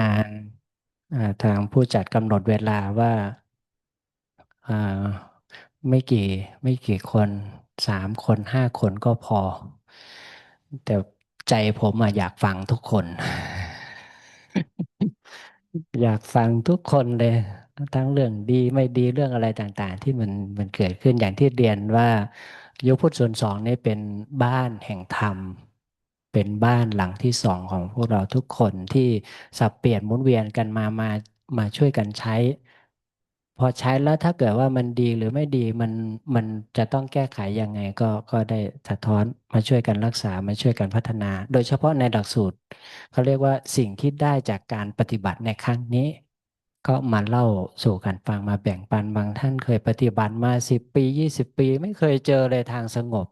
งานทางผู้จัดกำหนดเวลาว่าไม่กี่ไม่กี่คนสามคนห้าคนก็พอ แต่ใจผมอะอยากฟังทุกคน อยากฟังทุกคนเลย ทั้งเรื่องดีไม่ดีเรื่องอะไรต่าง ๆ ที่มันมันเกิดขึ้นอย่างที่เรียนว่า ยุพุทธส่วนสองนี่เป็นบ้านแห่งธรรม เป็นบ้านหลังที่สองของพวกเราทุกคนที่สับเปลี่ยนหมุนเวียนกันมามามาช่วยกันใช้ พอใช้แล้วถ้าเกิดว่ามันดีหรือไม่ดีมันมันจะต้องแก้ไขยังไงก็ก็ได้สะท้อนมาช่วยกันรักษามาช่วยกันพัฒนา โดยเฉพาะในหลักสูตรเขาเรียกว่าสิ่งที่ได้จากการปฏิบัติในครั้งนี้ ก็มาเล่าสู่กันฟังมาแบ่งปันบางท่านเคยปฏิบัติมาสิบปียี่สิบปี ไม่เคยเจอเลยทางสงบ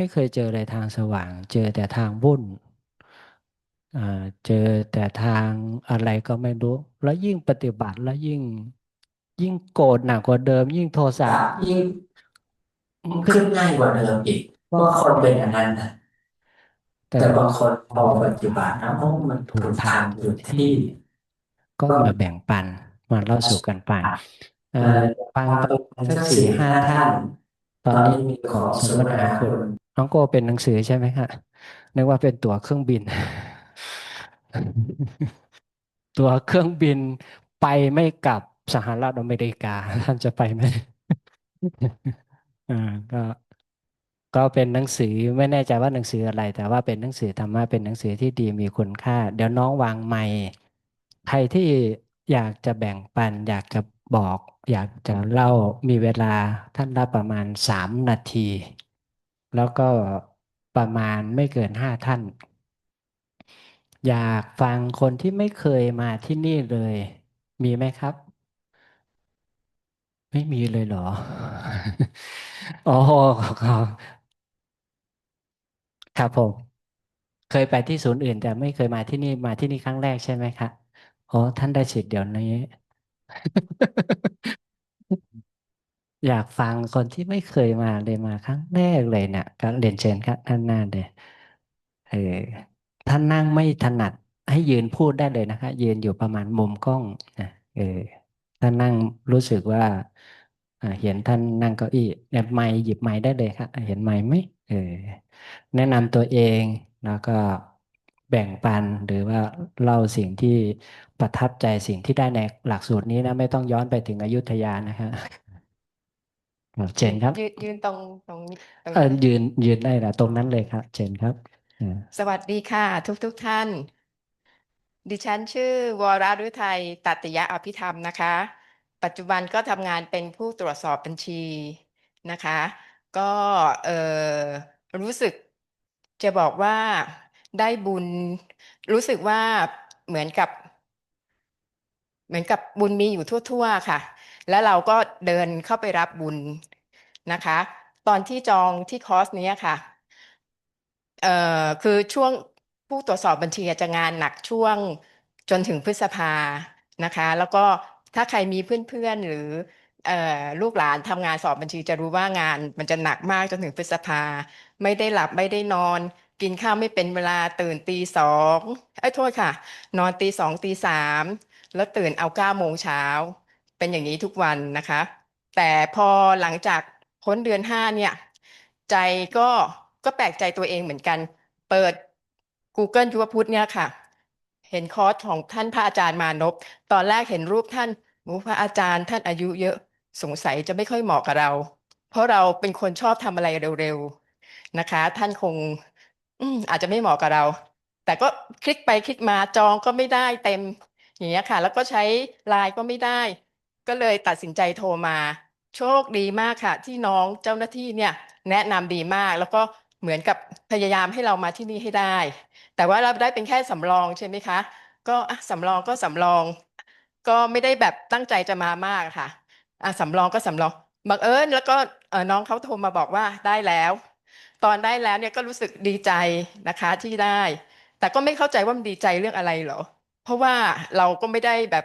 ไม่เคยเจอเลยทางสว่าง เจอแต่ทางวุ่นอ่าเจอแต่ทางอะไรก็ไม่รู้ แล้วยิ่งปฏิบัติแล้วยิ่ง ยิ่งโกรธหนักกว่าเดิม ยิ่งโทสะยิ่งขึ้นง่ายกว่าเดิมอีกบางคนเป็นอย่างนั้นนะแต่บางคนพอปฏิบัติแล้วโอ้มันถูกทางอยู่ที่ ก็มาแบ่งปันมาเล่าสู่กันฟังเอ่อฟังประมาณสักสี่ห้าท่าน ตอนนี้มีของสมนาคุณ น้องโกเป็นหนังสือใช่ไหมคะนึกว่าเป็นตั๋วเครื่องบิน ตั๋วเครื่องบินไปไม่กลับสหรัฐอเมริกา ท่านจะไปไหมอ่าก็ก็เป็นหนังสือไม่แน่ใจว่าหนังสืออะไร แต่ว่าเป็นหนังสือธรรมะเป็นหนังสือที่ดีมีคุณค่า เดี๋ยวน้องวางไมค์ใครที่อยากจะแบ่งปัน อยากจะบอก อยากจะเล่ามีเวลาท่านละประมาณสามนาที แล้วก็ประมาณไม่เกินห้าท่าน อยากฟังคนที่ไม่เคยมาที่นี่เลย มีไหมครับ ไม่มีเลยเหรออ๋อครับครับผม เคยไปที่ศูนย์อื่น แต่ไม่เคยมาที่นี่มาที่นี่ครั้งแรกใช่ไหมครับอ๋อท่านได้สิทธิ์เดี๋ยวนี้ อยากฟังคนที่ไม่เคยมาเลยมาครั้งแรกเลยเนี่ยก็เรียนเชิญครับท่านหน้าเลยเออท่านนั่งไม่ถนัดให้ยืนพูดได้เลยนะคะยืนอยู่ประมาณมุมกล้องนะเออท่านนั่งรู้สึกว่าอ่าเห็นท่านนั่งเก้าอี้เนี่ยไมค์หยิบไมค์ได้เลยครับเห็นไมค์ไหมเออแนะนำตัวเองแล้วก็แบ่งปันหรือว่าเล่าสิ่งที่ประทับใจสิ่งที่ได้ในหลักสูตรนี้นะไม่ต้องย้อนไปถึงอยุธยานะครับครับ เชิญครับ ยืนยืนตรงตรงนี้ตรงเออนี้ยืนยืนได้ละตรงนั้นเลยครับเชิญครับอ่าสวัสดีค่ะ ทุกทุกท่าน ดิฉันชื่อวรฤทัยตัตยะอภิธรรมนะคะ ปัจจุบันก็ทำงานเป็นผู้ตรวจสอบบัญชีนะคะ ก็เออรู้สึกจะบอกว่าได้บุญ รู้สึกว่าเหมือนกับ เหมือนกับบุญมีอยู่ทั่ว ๆ ค่ะ แล้วเราก็เดินเข้าไปรับบุญนะคะ ตอนที่จองที่คอร์สเนี้ยค่ะเอ่อคือช่วงผู้ตรวจสอบบัญชีจะงานหนักช่วงจนถึงพฤษภานะคะ แล้วก็ถ้าใครมีเพื่อนๆหรือเอ่อลูกหลานทำงานสอบบัญชีจะรู้ว่างาน มันจะหนักมากจนถึงพฤษภา ไม่ได้หลับไม่ได้นอน กินข้าวไม่เป็นเวลาตื่นตีสองไอ้โทษค่ะ นอนตีสองตีสามแล้วตื่นเอาเก้าโมงเช้า เป็นอย่างนี้ทุกวันนะคะ แต่พอหลังจากพ้นเดือนห้าเนี่ย ใจก็ก็แปลกใจตัวเองเหมือนกัน เปิด Google ยุวพุทธเนี่ยค่ะ เห็นคอร์สของท่านพระอาจารย์มานพตอนแรกเห็นรูปท่านโอ้พระอาจารย์ท่านอายุเยอะสงสัยจะไม่ค่อยเหมาะกับเรา เพราะเราเป็นคนชอบทำอะไรเร็วๆนะคะ ท่านคงอืมอาจจะไม่เหมาะกับเรา แต่ก็คลิกไปคลิกมาจองก็ไม่ได้เต็มอย่างเงี้ยค่ะ แล้วก็ใช้ไลน์ก็ไม่ได้ ก็เลยตัดสินใจโทรมา โชคดีมากค่ะ ที่น้องเจ้าหน้าที่เนี่ยแนะนำดีมากแล้วก็เหมือนกับพยายามให้เรามาที่นี่ให้ได้ แต่ว่าเราได้เป็นแค่สำรองใช่ไหมคะ ก็สำรองก็สำรอง ก็ไม่ได้แบบตั้งใจจะมามากค่ะอะสำรองก็สำรองบังเอิญแล้วก็น้องเขาโทรมาบอกว่าได้แล้ว ตอนได้แล้วเนี่ยก็รู้สึกดีใจนะคะที่ได้ แต่ก็ไม่เข้าใจว่ามันดีใจเรื่องอะไรหรอ เพราะว่าเราก็ไม่ได้แบบ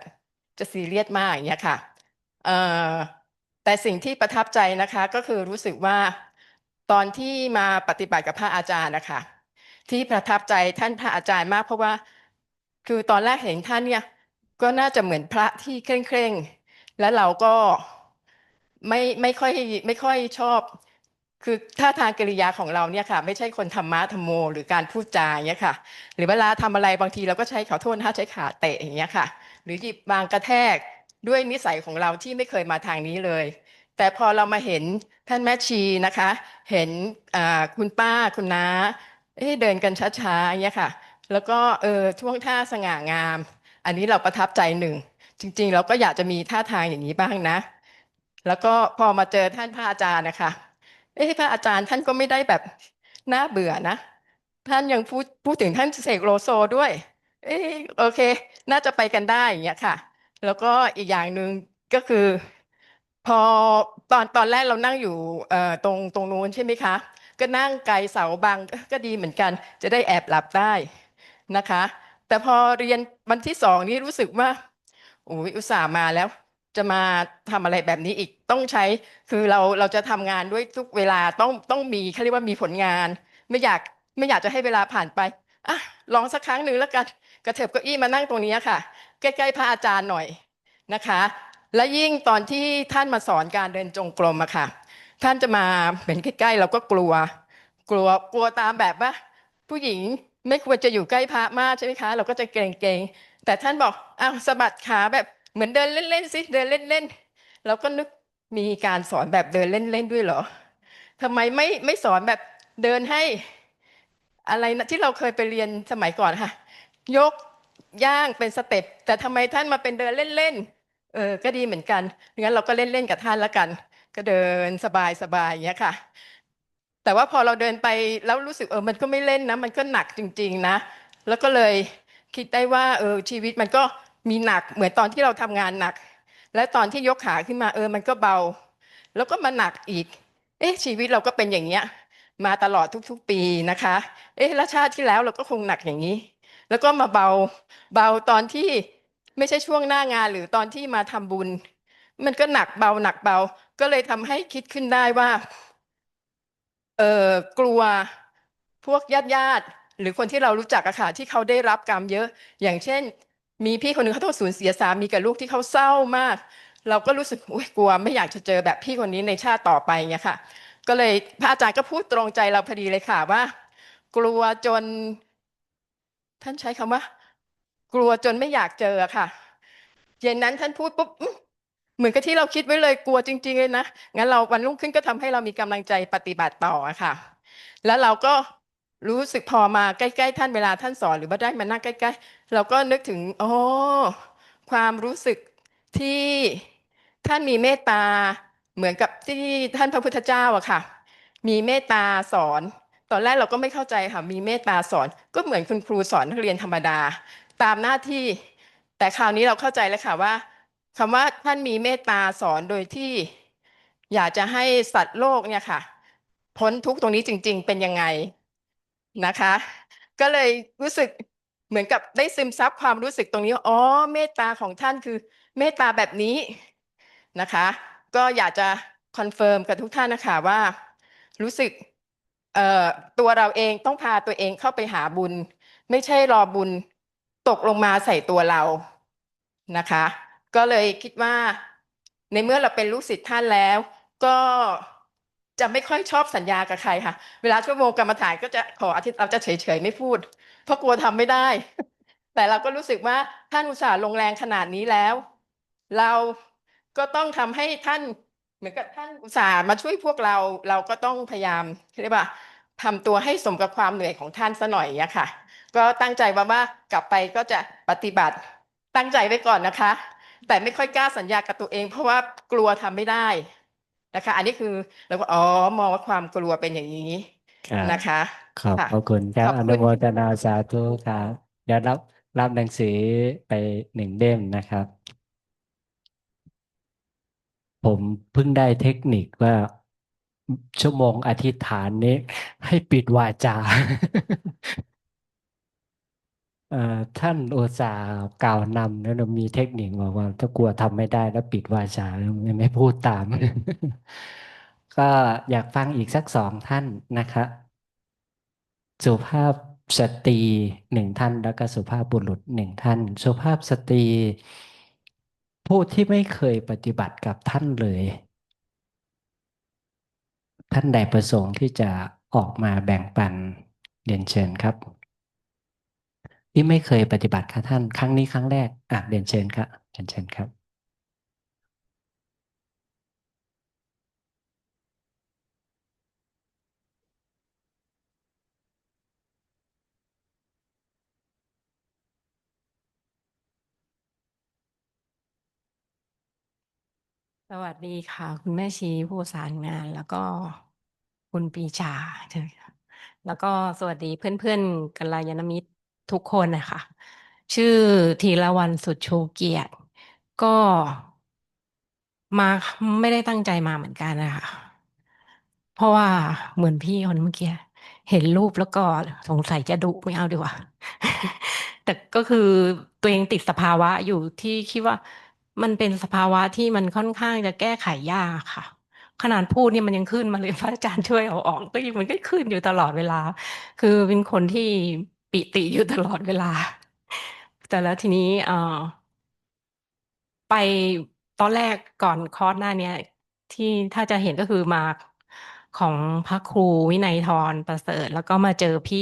จะซีเรียสมากอย่างเงี้ยค่ะ แต่สิ่งที่ประทับใจนะคะก็คือรู้สึกว่าตอนที่มาปฏิบัติกับพระอาจารย์นะคะที่ประทับใจท่านพระอาจารย์มากเพราะว่า คือตอนแรกเห็นท่านเนี่ยก็น่าจะเหมือนพระที่เคร่งเคร่งแล้วเราก็ไม่ไม่ค่อยไม่ค่อยชอบ คือท่าทางกิริยาของเราเนี่ยค่ะ ไม่ใช่คนธรรมะธรรมโม หรือการพูดจาอย่างเงี้ยค่ะ หรือเวลาทำอะไรบางทีเราก็ใช้ขอโทษถ้าใช้ขาเตะอย่างเงี้ยค่ะ หรือหยิบบางกระแทก ด้วยนิสัยของเราที่ไม่เคยมาทางนี้เลย แต่พอเรามาเห็นท่านแม่ชีนะคะ เห็นคุณป้าคุณน้าเอ๊ะเดินกันช้าๆอย่างเงี้ยค่ะ แล้วก็เออท่วงท่าสง่างาม อันนี้เราประทับใจหนึ่ง จริงๆ เราก็อยากจะมีท่าทางอย่างนี้บ้างนะ แล้วก็พอมาเจอท่านพระอาจารย์นะคะเอ้พระอาจารย์ท่านก็ไม่ได้แบบน่าเบื่อนะ ท่านยังพูดพูดถึงท่านเสกโลโซด้วย เอ้โอเค น่าจะไปกันได้อย่างเงี้ยค่ะ แล้วก็อีกอย่างหนึ่งก็คือ พอตอนตอนแรกเรานั่งอยู่เอ่อตรงตรงนู้นใช่ไหมคะ ก็นั่งไกลเสาบังก็ดีเหมือนกัน จะได้แอบหลับได้นะคะ แต่พอเรียนวันที่สองนี้รู้สึกว่าโอ้ยอุตส่าห์มาแล้วจะมาทำอะไรแบบนี้อีกต้องใช้คือเราเราจะทำงานด้วยทุกเวลาต้องต้องมีเขาเรียกว่ามีผลงาน ไม่อยากไม่อยากจะให้เวลาผ่านไปอะลองสักครั้งหนึ่งแล้วกันกระเถิบเก้าอี้มานั่งตรงนี้ค่ะ ใกล้ๆพระอาจารย์หน่อยนะคะ และยิ่งตอนที่ท่านมาสอนการเดินจงกรมอะค่ะ ท่านจะมาเป็นใกล้ๆเราก็กลัว กลัวกลัวตามแบบว่า ผู้หญิงไม่ควรจะอยู่ใกล้พระมากใช่ไหมคะ เราก็จะเกรงๆแต่ท่านบอกอ้าวสะบัดขาแบบเหมือนเดินเล่นๆสิเดินเล่นๆเราก็นึกมีการสอนแบบเดินเล่นๆด้วยเหรอทำไมไม่ไม่สอนแบบเดินให้อะไรนะที่เราเคยไปเรียนสมัยก่อนค่ะ ยก ย่างเป็นสเต็ปแต่ทำไมท่านมาเป็นเดินเล่นๆเออก็ดีเหมือนกันงั้นเราก็เล่นๆกับท่านล้วกัน ก็เดินสบายๆอย่างเงี้ยค่ะ แต่ว่าพอเราเดินไปแล้วรู้สึกเออมันก็ไม่เล่นนะ มันก็หนักจริง ๆ นะ แล้วก็เลยคิดได้ว่าเออชีวิตมันก็มีหนักเหมือนตอนที่เราทำงานหนัก และตอนที่ยกขาขึ้นมาเออมันก็เบา แล้วก็มาหนักอีก เอ๊ะชีวิตเราก็เป็นอย่างเงี้ย มาตลอดทุกๆปีนะคะ เอ๊ะแล้วชาติที่แล้วเราก็คงหนักอย่างนี้ แล้วก็มาเบาเบาตอนที่ไม่ใช่ช่วงหน้างานหรือตอนที่มาทำบุญ มันก็หนักเบาหนักเบา ก็เลยทำให้คิดขึ้นได้ว่า เออกลัวพวกญาติญาติหรือคนที่เรารู้จักอะค่ะที่เขาได้รับกรรมเยอะ อย่างเช่น มีพี่คนหนึ่งเขาต้องสูญเสียสามีกับลูกที่เขาเศร้ามาก เราก็รู้สึกอุ้ยกลัว ไม่อยากจะเจอแบบพี่คนนี้ในชาติต่อไปเงี้ยค่ะ ก็เลยพระอาจารย์ก็พูดตรงใจเราพอดีเลยค่ะว่า กลัวจน ท่านใช้คำว่า กลัวจนไม่อยากเจอค่ะเย็นนั้นท่านพูดปุ๊บเหมือนกับที่เราคิดไว้เลยกลัวจริง ๆ เลยนะงั้นเราวันรุ่งขึ้นก็ทำให้เรามีกำลังใจปฏิบัติต่อค่ะ แล้วเราก็รู้สึกพอมาใกล้ๆ ท่านเวลาท่านสอนหรือว่าได้มานั่งใกล้ๆ เราก็นึกถึงโอ๋อความรู้สึกที่ท่านมีเมตตาเหมือนกับที่ท่านพระพุทธเจ้าอะค่ะ มีเมตตาสอน ตอนแรกเราก็ไม่เข้าใจค่ะมีเมตตาสอน ก็เหมือนคุณครูสอนนักเรียนธรรมดา ตามหน้าที่ แต่คราวนี้เราเข้าใจแล้วค่ะว่าคำว่าท่านมีเมตตาสอนโดยที่ อยากจะให้สัตว์โลกเนี่ยค่ะ พ้นทุกตรงนี้จริง ๆ เป็นยังไงนะคะ ก็เลยรู้สึกเหมือนกับได้ซึมซับความรู้สึกตรงนี้อ๋อเมตตาของท่านคือ เมตตาแบบนี้นะคะ ก็อยากจะคอนเฟิร์มกับทุกท่านนะคะว่า รู้สึก ตัวเราเองต้องพาตัวเองเข้าไปหาบุญ ไม่ใช่รอบุญตกลงมาใส่ตัวเรานะคะ ก็เลยคิดว่า ในเมื่อเราเป็นลูกศิษย์ท่านแล้ว ก็จะไม่ค่อยชอบสัญญากับใครค่ะ เวลาชั่วโมงกรรมฐานก็จะขออาทิตย์เราจะเฉยๆไม่พูด เพราะกลัวทำไม่ได้ แต่เราก็รู้สึกว่าท่านอุตส่าห์ลงแรงขนาดนี้แล้ว เราก็ต้องทำให้ท่าน มือนกับท่านอุตส่าห์มาช่วยพวกเราเราก็ต้องพยายามเรียกว่าทำตัวให้สมกับความเหนื่อยของท่านซะหน่อยอะค่ะ ก็ตั้งใจว่าว่ากลับไปก็จะปฏิบัติตั้งใจไว้ก่อนนะคะ แต่ไม่ค่อยกล้าสัญญากับตัวเอง เพราะว่ากลัวทำไม่ได้นะคะ อันนี้คือเราก็อ๋อมองว่าความกลัวเป็นอย่างนี้ครับนะคะขอบค่ะพระคุณครับขอบอคุณนุโมทนาสาธุครับเดี๋ยวรับรับหนังสือไปหนึ่งเล่มนะครับ ผมเพิ่งได้เทคนิคว่าชั่วโมงอธิษฐานนี้ ให้ปิดวาจาท่านอุตส่าห์กล่าวนำแล้วมีเทคนิคบอกว่า ถ้ากลัวทำไม่ได้แล้วปิดวาจาไม่พูดตาม ก็อยากฟังอีกสักสองท่านนะครับสุภาพสตรีหนึ่งท่าน แล้วก็สุภาพบุรุษหนึ่งท่าน สุภาพสตรี ผู้ที่ไม่เคยปฏิบัติกับท่านเลย ท่านใดประสงค์ที่จะออกมาแบ่งปันเรียนเชิญครับที่ไม่เคยปฏิบัติกับท่าน ครั้งนี้ครั้งแรกอะเรียนเชิญครับเรียนเชิญครับ วัสดีค่ะ คุณแม่ชีผู้สานงาน แล้วก็คุณปีชาแล้วก็สวัสดีเพื่อนๆกัลยาณมิตรทุกคนนะคะชื่อธีรวรรณสุดชูเกียรติ ก็มาไม่ได้ตั้งใจมาเหมือนกันนะคะเพราะว่าเหมือนพี่คนเมื่อกี้เห็นรูปแล้วก็สงสัยจะดุไม่เอาดีกว่าแต่ก็คือตัวเองติดสภาวะอยู่ที่คิดว่า มันเป็นสภาวะที่มันค่อนข้างจะแก้ไขยากค่ะ ขนาดพูดนี่มันยังขึ้นมาเลยพระอาจารย์ช่วยเอาออกก็ยังมันก็ขึ้นอยู่ตลอดเวลา คือเป็นคนที่ปิติอยู่ตลอดเวลา แต่แล้วทีนี้เอ่อไปตอนแรกก่อนคอร์สหน้าเนี้ยที่ถ้าจะเห็นก็คือมาของพระครูวินัยทรประเสริฐ แล้วก็มาเจอพี่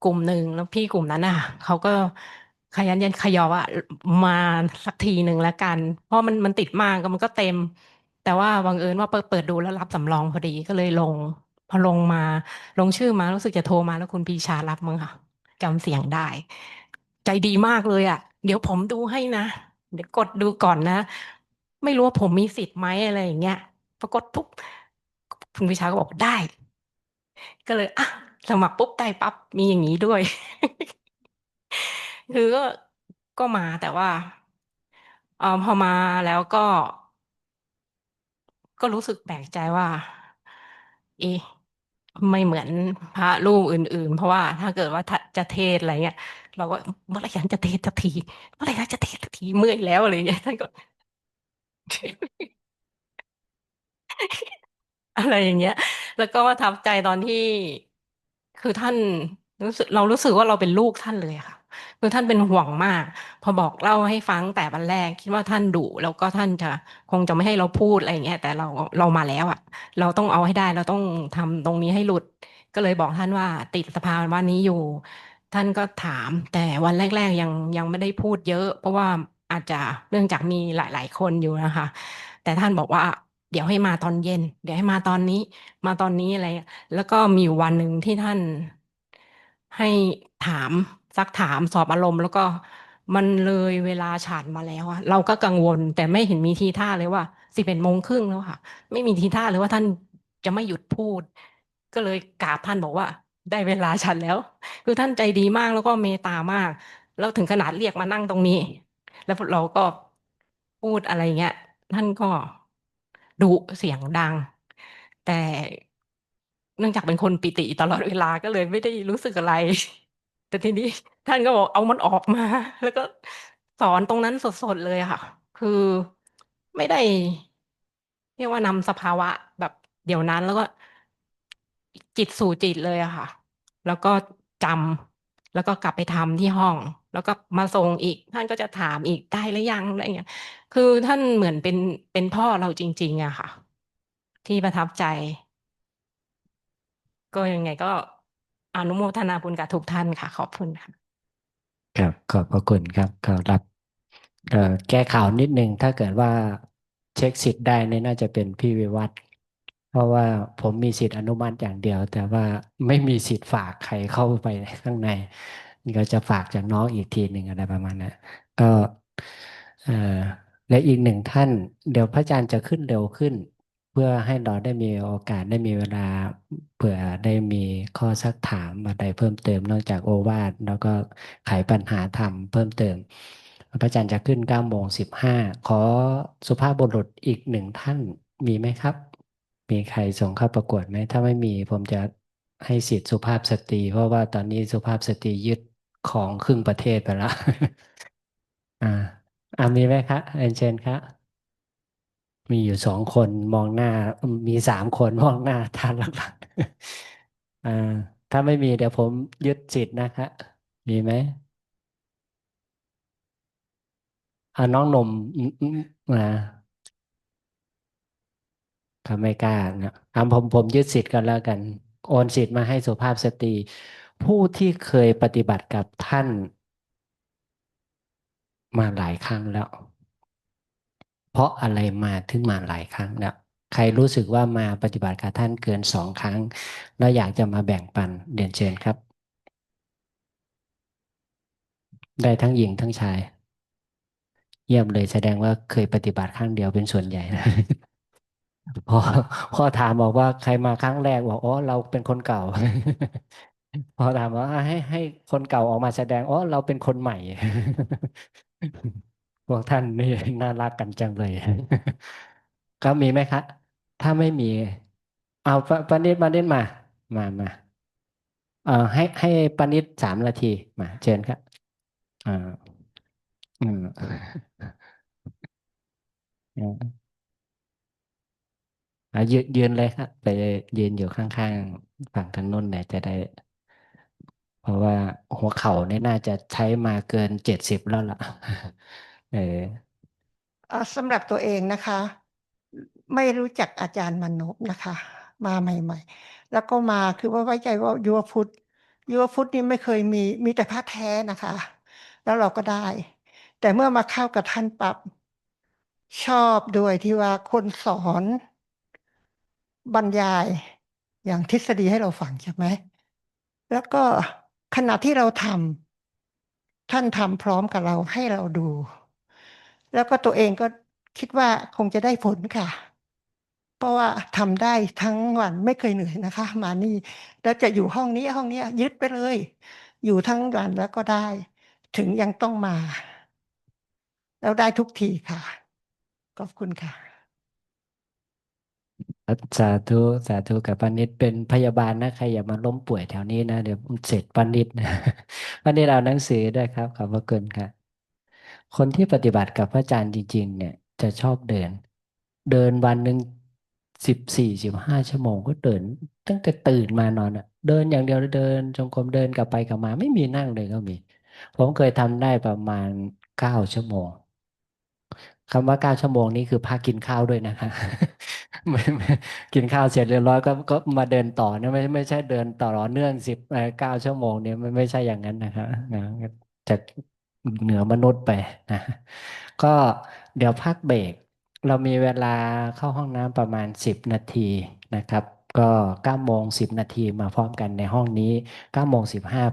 กลุ่มหนึ่งแล้วพี่กลุ่มนั้นน่ะเขาก็ ขยันยันขยอว่ามาสักทีหนึ่งแล้วกัน เพราะมันมันติดมากก็มันก็เต็ม แต่ว่าบังเอิญว่าเปิดเปิดดูแล้วรับสำรองพอดีก็เลยลง พอลงมาลงชื่อมารู้สึกจะโทรมาแล้วคุณปีชารับมั้งค่ะจำเสียงได้ ใจดีมากเลยอะ เดี๋ยวผมดูให้นะ เดี๋ยวกดดูก่อนนะ ไม่รู้ว่าผมมีสิทธิ์ไหมอะไรอย่างเงี้ยปรากฏปุ๊บคุณวิชาก็บอกได้ ก็เลยอะสมัครปุ๊บได้ปั๊บมีอย่างนี้ด้วย คือก็ก็มาแต่ว่าเออพอมาแล้วก็ ก็รู้สึกแปลกใจว่า เอ๊ะไม่เหมือนพระรูปอื่น ๆ เพราะว่าถ้าเกิดว่าถ้าจะเทศน์อะไรเงี้ยเราก็เมื่อไหรฉันจะเทศน์สักทีเมื่อไหรฉันจะเทศน์สักทีเมื่อยแล้วอะไรเงี้ยท่านก็ อะไรอย่างเงี้ย แล้วก็ประทับใจตอนที่ คือท่านรู้สึกเรารู้สึกว่าเราเป็นลูกท่านเลยค่ะ คือท่านเป็นห่วงมาก พอบอกเล่าให้ฟังแต่วันแรกคิดว่าท่านดุแล้วก็ท่านจะคงจะไม่ให้เราพูดอะไรเงี้ยแต่เราเรามาแล้วอะ เราต้องเอาให้ได้เราต้องทำตรงนี้ให้หลุด ก็เลยบอกท่านว่าติดสภาวะนี้อยู่ ท่านก็ถามแต่วันแรก ๆ ยังยังไม่ได้พูดเยอะ เพราะว่าอาจจะเนื่องจากมีหลาย ๆ คนอยู่นะคะ แต่ท่านบอกว่าเดี๋ยวให้มาตอนเย็น เดี๋ยวให้มาตอนนี้ มาตอนนี้อะไร แล้วก็มีวันหนึ่งที่ท่านให้ถาม ซักถามสอบอารมณ์ แล้วก็มันเลยเวลาฉันมาแล้วอะเราก็กังวลแต่ไม่เห็นมีทีท่าเลยว่าสิบเอ็ดโมงครึ่งแล้วค่ะ ไม่มีทีท่าเลยว่าท่านจะไม่หยุดพูด ก็เลยกราบท่านบอกว่า ได้เวลาฉันแล้ว คือท่านใจดีมากแล้วก็เมตตามาก แล้วถึงขนาดเรียกมานั่งตรงนี้ แล้วเราก็พูดอะไรเงี้ย ท่านก็ดุเสียงดัง แต่เนื่องจากเป็นคนปิติตลอดเวลาก็เลยไม่ได้รู้สึกอะไร แต่ทีนี้ท่านก็บอกเอามันออกมา แล้วก็สอนตรงนั้นสดๆเลยค่ะ คือไม่ได้เรียกว่านำสภาวะแบบเดี๋ยวนั้นแล้วก็จิตสู่จิตเลยอะค่ะ แล้วก็จำแล้วก็กลับไปทำที่ห้อง แล้วก็มาส่งอีก ท่านก็จะถามอีกได้หรือยังอะไรอย่างเงี้ยคือท่านเหมือนเป็นเป็นพ่อเราจริง ๆอะค่ะ ที่ประทับใจ ก็ยังไงก็ อนุโมทนาบุญกับทุกท่านค่ะ ขอบคุณค่ะ ครับ ขอบพระคุณครับขอรับแก้ข่าวนิดนึงถ้าเกิดว่าเช็คสิทธิ์ได้เนี่ยน่าจะเป็นพี่วิวัฒน์เพราะว่าผมมีสิทธิ์อนุมัติอย่างเดียว แต่ว่าไม่มีสิทธิ์ฝากใครเข้าไปข้างในนี่ก็จะฝากจากน้องอีกทีหนึ่งอะไรประมาณนั้นก็และอีกหนึ่งท่าน เดี๋ยวพระอาจารย์จะขึ้นเร็วขึ้น เพื่อให้เราได้มีโอกาสได้มีเวลาเผื่อได้มีข้อซักถามอะไรเพิ่มเติมนอกจากโอวาทแล้วก็ไขปัญหาธรรมเพิ่มเติม พระอาจารย์จะขึ้น9โมง15ขอสุภาพบุรุษอีกหนึ่งท่านมีไหมครับ มีใครส่งเข้าประกวดไหม ถ้าไม่มีผมจะให้สิทธิสุภาพสตรี เพราะว่าตอนนี้สุภาพสตรียึดของครึ่งประเทศไปแล้วอ่าอ่ามีไหมครับเอ็นเชนครับ มีอยู่สองคนมองหน้า มีสามคนมองหน้าท่านหลักๆอ่า ถ้าไม่มีเดี๋ยวผมยึดสิทธิ์นะคะมีไหมอ่าน้องหนุ่มอืมอืมมาไม่กล้านะอ่าผมผมยึดสิทธิ์กันแล้วกัน โอนสิทธิ์มาให้สุภาพสตรี ผู้ที่เคยปฏิบัติกับท่าน มาหลายครั้งแล้ว เพราะอะไรมาถึงมาหลายครั้งแล้วใครรู้สึกว่ามาปฏิบัติกับท่านเกินสองครั้ง แล้วอยากจะมาแบ่งปันเรียนเชิญครับ ได้ทั้งหญิงทั้งชาย เยี่ยมเลยแสดงว่าเคยปฏิบัติครั้งเดียวเป็นส่วนใหญ่นะพอพอถามบอกว่าใครมาครั้งแรกบอกอ๋อเราเป็นคนเก่า พอถามว่าให้ให้คนเก่าออกมาแสดงอ๋อเราเป็นคนใหม่ พวกท่านนี่น่ารักกันจังเลยก็มีไหมครับถ้าไม่มี เอาปปานิดปานิดมา มามาเอ่อให้ให้ปนิดสามนาทีมาเชิญครับอ่าอืมอะยืนยืนเลยครับไปยืนอยู่ข้างๆฝั่งทางนู้นเนี่ยจะได้ เพราะว่าหัวเข่าเนี่ยน่าจะใช้มาเกินเจ็ดสิบแล้วล่ะ เอออ่าสำหรับตัวเองนะคะ ไม่รู้จักอาจารย์มนพนะคะ มาใหม่ ๆ แล้วก็มาคือว่าไว้ใจว่ายุวพุทธยุวพุทธนี่ไม่เคยมีมีแต่พระแท้นะคะ แล้วเราก็ได้ แต่เมื่อมาเข้ากับท่านปรับชอบโดยที่ว่าคนสอนบรรยายอย่างทฤษฎีให้เราฟังใช่ไหม แล้วก็ขณะที่เราทำท่านทำพร้อมกับเราให้เราดู แล้วก็ตัวเองก็คิดว่าคงจะได้ผลค่ะ เพราะว่าทำได้ทั้งวันไม่เคยเหนื่อยนะคะ มานี่แล้วจะอยู่ห้องนี้ห้องนี้ยึดไปเลย อยู่ทั้งวันแล้วก็ได้ ถึงยังต้องมา แล้วได้ทุกทีค่ะ ขอบคุณค่ะสาธุสาธุกับปานิดเป็นพยาบาลนะใครอย่ามาล้มป่วยแถวนี้นะ เดี๋ยวเสร็จปานิดนะปานิดเอาหนังสือด้วยครับขอบพระคุณค่ะ คนที่ปฏิบัติกับพระอาจารย์จริง ๆ เนี่ยจะชอบเดิน เดินวันหนึ่งสิบสี่สิบห้าชั่วโมงก็เดิน ตั้งแต่ตื่นมานอนอะเดินอย่างเดียวเดิน จงกรมเดินกลับไปกลับมา ไม่มีนั่งเลยก็มี ผมเคยทำได้ประมาณเก้าชั่วโมงคำว่าเก้าชั่วโมงนี้คือพักกินข้าวด้วยนะคะกินข้าวเสร็จเรียบร้อยก็ก็มาเดินต่อนะไม่ไม่ใช่เดินต่อเนื่องสิบเก้าชั่วโมงเนี่ยไม่ไม่ใช่อย่างนั้นนะคะนะจะ เหนือมนุษย์ไปนะ ก็เดี๋ยวพักเบรกเรามีเวลาเข้าห้องน้ำประมาณสิบนาทีนะครับ ก็เก้าโมงสิบนาทีมาพร้อมกันในห้องนี้เก้าโมงสิบห้า